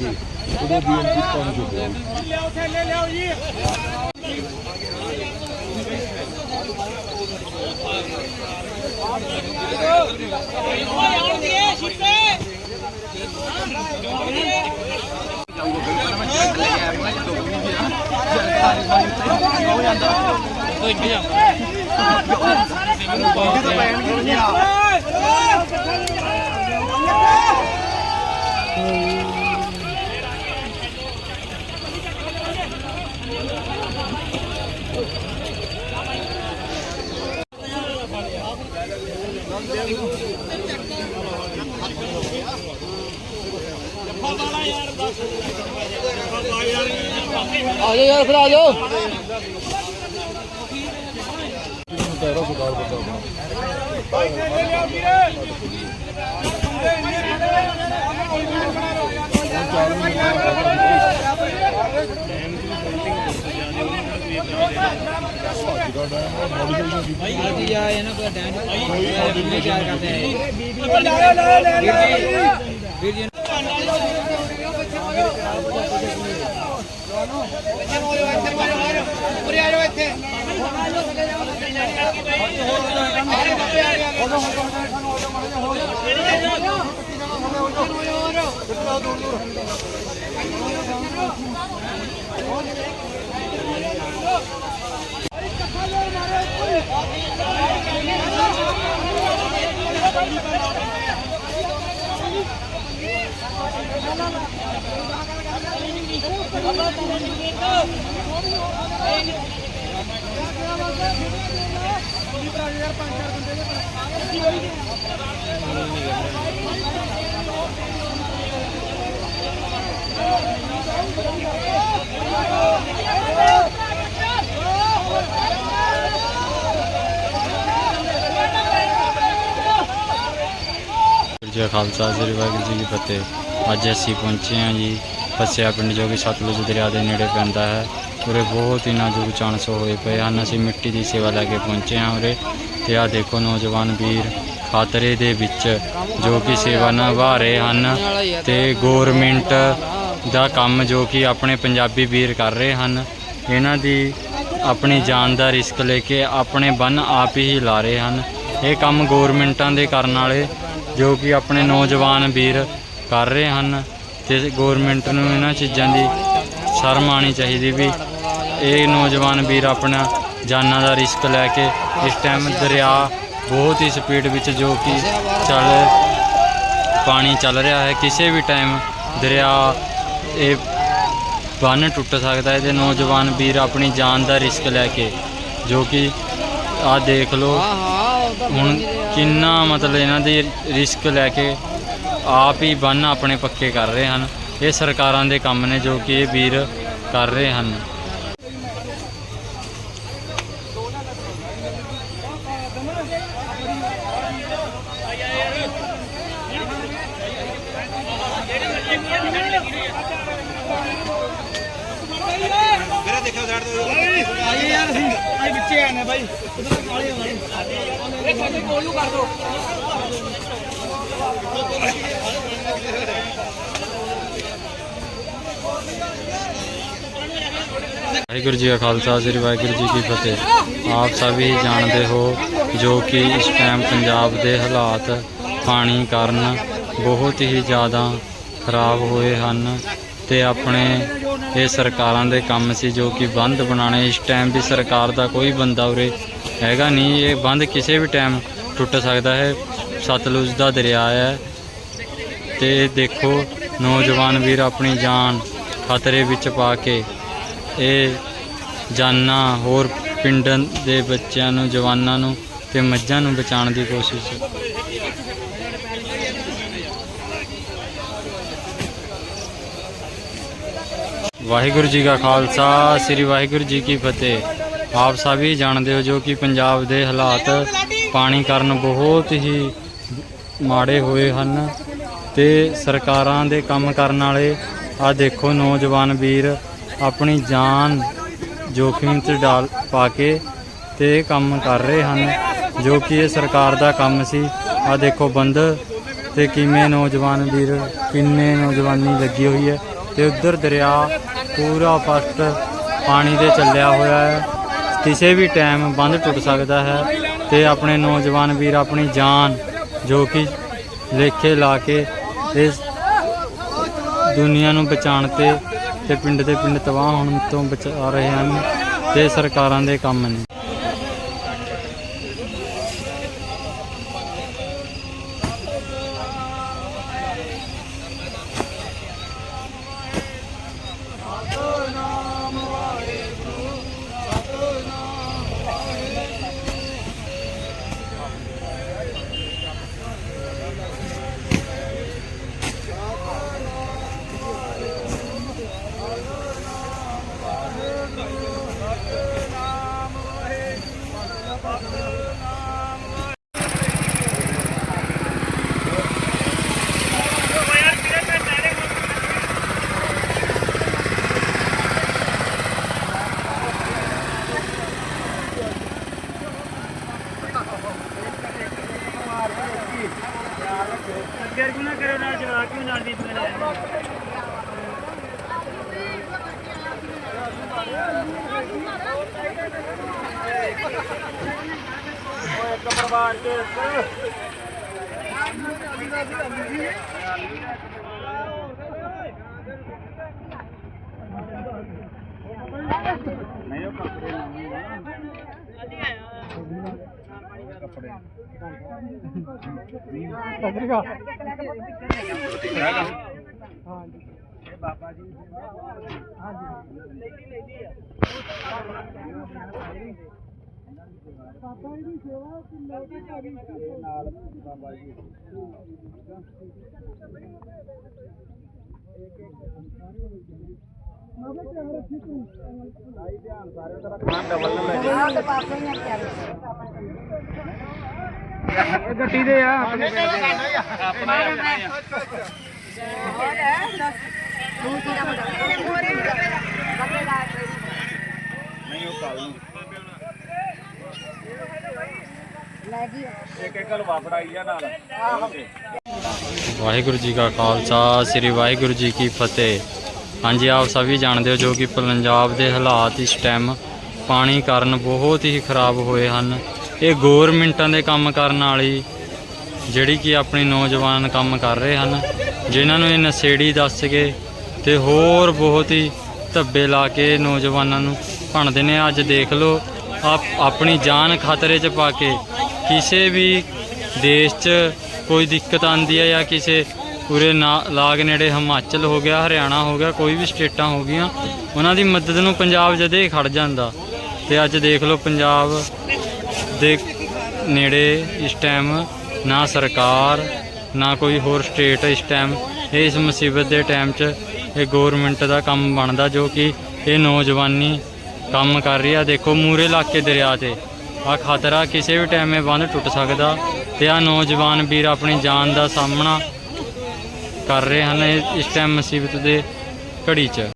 জি পুরো বিএনপির কর্মযোগ্য ơi bây giờ Hãy subscribe ਆ ਜਾਓ ਯਾਰ ਫਿਰ ਆ ਜਾਓ ਤੇਰਾ ਸਰਕਾਰ ਬੰਦਾ ਆਪਣਾ ਜੀ ਆ ਇਹਨਾਂ ਕੋਲ ਡੈਂਟ ਕੋਈ ਤਿਆਰ ਕਰਦੇ ਆ ਵੀਰ ਜੀ ਵਾਹਿਗੁਰੂ ਜੀ ਕਾ ਖਾਲਸਾ ਸ੍ਰੀ ਵਾਹਿਗੁਰੂ ਜੀ ਕੀ ਫਤਿਹ। ਅੱਜ ਅਸੀਂ ਪਹੁੰਚੇ ਹਾਂ ਜੀ ਫਸਿਆ ਪਿੰਡ ਜੋ ਕਿ ਸਤਲੁਜ ਦਰਿਆ ਦੇ ਨੇੜੇ ਪੈਂਦਾ ਹੈ। ਉਰੇ ਬਹੁਤ ਹੀ ਨਾਜ਼ੁਕ ਚਾਂਸ ਹੋਏ ਪਏ ਹਨ। ਅਸੀਂ ਮਿੱਟੀ ਦੀ ਸੇਵਾ ਲੈ ਕੇ ਪਹੁੰਚੇ ਹਾਂ ਉਰੇ। ਤੇ ਆ ਦੇਖੋ ਨੌਜਵਾਨ ਵੀਰ ਖਾਤਰੇ ਦੇ ਵਿੱਚ ਜੋ ਕਿ ਸੇਵਾ ਨਿਭਾ ਰਹੇ ਹਨ। ਤੇ ਗੌਰਮਿੰਟ ਦਾ ਕੰਮ ਜੋ ਕਿ ਆਪਣੇ ਪੰਜਾਬੀ ਵੀਰ ਕਰ ਰਹੇ ਹਨ। ਇਹਨਾਂ ਦੀ ਆਪਣੀ ਜਾਨ ਦਾ ਰਿਸਕ ਲੈ ਕੇ ਆਪਣੇ ਬੰਨ ਆਪ ਹੀ ਲਾ ਰਹੇ ਹਨ। ਇਹ ਕੰਮ ਗੌਰਮਿੰਟਾਂ ਦੇ ਕਰਨ ਵਾਲੇ ਜੋ ਕਿ ਆਪਣੇ ਨੌਜਵਾਨ ਵੀਰ ਕਰ ਰਹੇ ਹਨ। ਤੇ ਗੌਰਮਿੰਟ ਨੂੰ ਇਹਨਾਂ ਚੀਜ਼ਾਂ ਦੀ ਸ਼ਰਮ ਆਉਣੀ ਚਾਹੀਦੀ ਵੀ ਇਹ ਨੌਜਵਾਨ ਵੀਰ ਆਪਣਾ ਜਾਨਾਂ ਦਾ ਰਿਸਕ ਲੈ ਕੇ ਇਸ ਟਾਈਮ ਦਰਿਆ ਬਹੁਤ ਹੀ ਸਪੀਡ ਵਿੱਚ ਜੋ ਕਿ ਚੱਲ ਪਾਣੀ ਚੱਲ ਰਿਹਾ ਹੈ ਕਿਸੇ ਵੀ ਟਾਈਮ ਦਰਿਆ ਇਹ ਬੰਨ ਟੁੱਟ ਸਕਦਾ ਹੈ ਤੇ ਨੌਜਵਾਨ ਵੀਰ ਆਪਣੀ ਜਾਨ ਦਾ ਰਿਸਕ ਲੈ ਕੇ ਜੋ ਕਿ ਆ ਦੇਖ ਲਓ ਹੁਣ ਕਿੰਨਾ ਮਤਲਬ ਇਹਨਾਂ ਦੀ ਰਿਸਕ ਲੈ ਕੇ ਆਪ ਹੀ ਬੰਨ ਆਪਣੇ ਪੱਕੇ ਕਰ ਰਹੇ ਹਨ। ਇਹ ਸਰਕਾਰਾਂ ਦੇ ਕੰਮ ਨੇ ਜੋ ਕਿ ਇਹ ਵੀਰ ਕਰ ਰਹੇ ਹਨ। ਯਾਰ ਅਸੀਂ। ਆਏ ਵਿੱਚੇ ਆਨੇ ਬਾਈ। ਕਾਲੇ ਵਾਲੇ ਇਹ ਸਾਡੇ ਕੋਲ ਨੂੰ ਕਰ ਦੋ। ਵਾਹਿਗੁਰੂ ਜੀ ਕਾ ਖਾਲਸਾ, ਸ੍ਰੀ ਵਾਹਿਗੁਰੂ ਜੀ ਕੀ ਫਤਿਹ। ਆਪ ਸਭ ਹੀ ਜਾਣਦੇ ਹੋ ਜੋ ਕਿ ਇਸ ਟਾਈਮ ਪੰਜਾਬ ਦੇ ਹਾਲਾਤ ਪਾਣੀ ਕਾਰਨ ਬਹੁਤ ਹੀ ਜ਼ਿਆਦਾ ਖਰਾਬ ਹੋਏ ਹਨ ਤੇ ਆਪਣੇ ਇਹ ਸਰਕਾਰਾਂ ਦੇ ਕੰਮ ਸੀ ਜੋ ਕਿ ਬੰਦ ਬਣਾਣੇ ਇਸ ਟਾਈਮ ਵੀ ਸਰਕਾਰ ਦਾ ਕੋਈ ਬੰਦਾ ਉਰੇ ਹੈਗਾ ਨਹੀਂ। ਇਹ ਬੰਦ ਕਿਸੇ ਵੀ ਟਾਈਮ ਟੁੱਟ ਸਕਦਾ ਹੈ। ਸਤਲੁਜ ਦਾ ਦਰਿਆ ਹੈ ਤੇ ਦੇਖੋ ਨੌਜਵਾਨ ਵੀਰ ਆਪਣੀ ਜਾਨ ਖਤਰੇ ਵਿੱਚ ਪਾ ਕੇ ਇਹ ਜਾਨਾਂ ਹੋਰ ਪਿੰਡ ਦੇ ਬੱਚਿਆਂ ਨੂੰ, ਜਵਾਨਾਂ ਨੂੰ ਤੇ ਮੱਝਾਂ ਨੂੰ ਬਚਾਉਣ ਦੀ ਕੋਸ਼ਿਸ਼। ਵਾਹਿਗੁਰੂ ਜੀ ਕਾ ਖਾਲਸਾ, ਸ੍ਰੀ ਵਾਹਿਗੁਰੂ ਜੀ ਕੀ ਫਤਿਹ। ਆਪ ਸਭ ਹੀ ਜਾਣਦੇ ਹੋ ਜੋ ਕਿ ਪੰਜਾਬ ਦੇ ਹਾਲਾਤ ਪਾਣੀ ਕਾਰਨ ਬਹੁਤ ਹੀ ਮਾੜੇ ਹੋਏ ਹਨ ਤੇ ਸਰਕਾਰਾਂ ਦੇ ਕੰਮ ਕਰਨ ਵਾਲੇ ਆ ਦੇਖੋ ਨੌਜਵਾਨ ਵੀਰ, ਆਪਣੀ ਜਾਨ ਜੋਖਿਮ 'ਚ ਡਾਲ ਪਾ ਕੇ ਤੇ ਇਹ ਕੰਮ ਕਰ ਰਹੇ ਹਨ, ਜੋ ਕਿ ਇਹ ਸਰਕਾਰ ਦਾ ਕੰਮ ਸੀ। ਆ ਦੇਖੋ ਬੰਦ ਤੇ ਕਿਵੇਂ ਨੌਜਵਾਨ ਵੀਰ, ਕਿੰਨੇ ਨੌਜਵਾਨੀ ਲੱਗੀ ਹੋਈ ਹੈ। ਤੇ ਉਧਰ ਦਰਿਆ ਪੂਰਾ ਫਸਟ ਪਾਣੀ ਦੇ ਚੱਲਿਆ ਹੋਇਆ ਹੈ। ਕਿਸੇ ਵੀ ਟਾਈਮ ਬੰਦ ਟੁੱਟ ਸਕਦਾ ਹੈ ਤੇ ਆਪਣੇ ਨੌਜਵਾਨ ਵੀਰ, ਆਪਣੀ ਜਾਨ ਜੋ ਕਿ ਲੇਖੇ ਲਾ ਕੇ ਇਸ ਦੁਨੀਆ ਨੂੰ ਬਚਾਉਣ ਤੇ ਤੇ ਪਿੰਡ ਦੇ ਪਿੰਡ ਤਬਾਹ ਹੋਣ ਤੋਂ ਬਚਾ ਰਹੇ ਹਨ ਤੇ ਸਰਕਾਰਾਂ ਦੇ ਕੰਮ ਨੇ। ਫਿਰ ਗੁਨਾ ਕਰੋ ਨਾਲ ਜਵਾਕ ਵੀ ਨਾਲ ਦੀ ਬਣਾ ਓਏ ਕਮਰਵਾਨ ਤੇ ਨਹੀਂ ਉਹ ਕੱਪੜੇ ਨਹੀਂ ਆਇਆ ਕੱਪੜੇ ਕੰਦਰੀਗਾ ਹਾਂਜੀ ਬਾਬਾ ਜੀ ਹਾਂਜੀ ਲੈਦੀ ਲੈਦੀ ਆ ਬਾਬਾ ਜੀ ਦੀ ਸੇਵਾ ਕਿ ਲੋਕੀ ਕਰੀ ਨਾਲ ਬਾਬਾ ਜੀ ਇੱਕ ਇੱਕ ਸਾਰੇ ਗੱਡੀ ਦੇ ਆ ਵਾਹਿਗੁਰੂ ਜੀ ਕਾ ਖਾਲਸਾ ਸ੍ਰੀ ਵਾਹਿਗੁਰੂ ਜੀ ਕੀ ਫਤਿਹ। ਹਾਂਜੀ, ਆਪ ਸਭ ਹੀ ਜਾਣਦੇ ਹੋ ਜੋ ਕਿ ਪੰਜਾਬ ਦੇ ਹਾਲਾਤ ਇਸ ਟਾਈਮ ਪਾਣੀ ਕਾਰਨ ਬਹੁਤ ਹੀ ਖਰਾਬ ਹੋਏ ਹਨ। ਇਹ ਗੌਰਮਿੰਟਾਂ ਦੇ ਕੰਮ ਕਰਨ ਵਾਲੀ ਜਿਹੜੀ ਕਿ ਆਪਣੇ ਨੌਜਵਾਨ ਕੰਮ ਕਰ ਰਹੇ ਹਨ। ਜਿਨ੍ਹਾਂ ਨੂੰ ਇਹ ਨਸ਼ੇੜੀ ਦੱਸ ਕੇ ਤੇ ਹੋਰ ਬਹੁਤ ਹੀ ਧੱਬੇ ਲਾ ਕੇ ਨੌਜਵਾਨਾਂ ਨੂੰ ਭੰਨਦੇ ਨੇ। ਅੱਜ ਦੇਖ ਲਓ, ਆਪ ਆਪਣੀ ਜਾਨ ਖਤਰੇ 'ਚ ਪਾ ਕੇ ਕਿਸੇ ਵੀ ਦੇਸ਼ 'ਚ ਕੋਈ ਦਿੱਕਤ ਆਂਦੀ ਹੈ ਜਾਂ ਕਿਸੇ ਪੂਰੇ ਨਾ ਲਾਗ ਨੇੜੇ ਹਿਮਾਚਲ ਹੋ ਗਿਆ, ਹਰਿਆਣਾ ਹੋ ਗਿਆ, ਕੋਈ ਵੀ ਸਟੇਟਾਂ ਹੋ ਗਈਆਂ, ਉਹਨਾਂ ਦੀ ਮਦਦ ਨੂੰ ਪੰਜਾਬ ਜਦੇ ਹੀ ਖੜ ਜਾਂਦਾ। ਤੇ ਅੱਜ ਦੇਖ ਲਓ ਪੰਜਾਬ ਦੇ ਨੇੜੇ ਇਸ ਟਾਈਮ ਨਾ ਸਰਕਾਰ, ਨਾ ਕੋਈ ਹੋਰ ਸਟੇਟ ਇਸ ਟਾਈਮ, ਇਸ ਮੁਸੀਬਤ ਦੇ ਟਾਈਮ 'ਚ ਇਹ ਗਵਰਨਮੈਂਟ ਦਾ ਕੰਮ ਬਣਦਾ, ਜੋ ਕਿ ਇਹ ਨੌਜਵਾਨੀ ਕੰਮ ਕਰ ਰਹੀ ਆ। ਦੇਖੋ ਮੂਰੇ ਇਲਾਕੇ ਦਰਿਆ ਤੇ ਆ ਖਤਰਾ ਕਿਸੇ ਵੀ ਟਾਈਮ ਇਹ ਬੰਦ ਟੁੱਟ ਸਕਦਾ ਤੇ ਆ ਨੌਜਵਾਨ ਵੀਰ ਆਪਣੀ ਜਾਨ ਦਾ ਸਾਹਮਣਾ ਕਰ ਰਹੇ ਹਨ ਇਸ ਟਾਈਮ ਮੁਸੀਬਤ ਦੇ ਘੜੀ 'ਚ।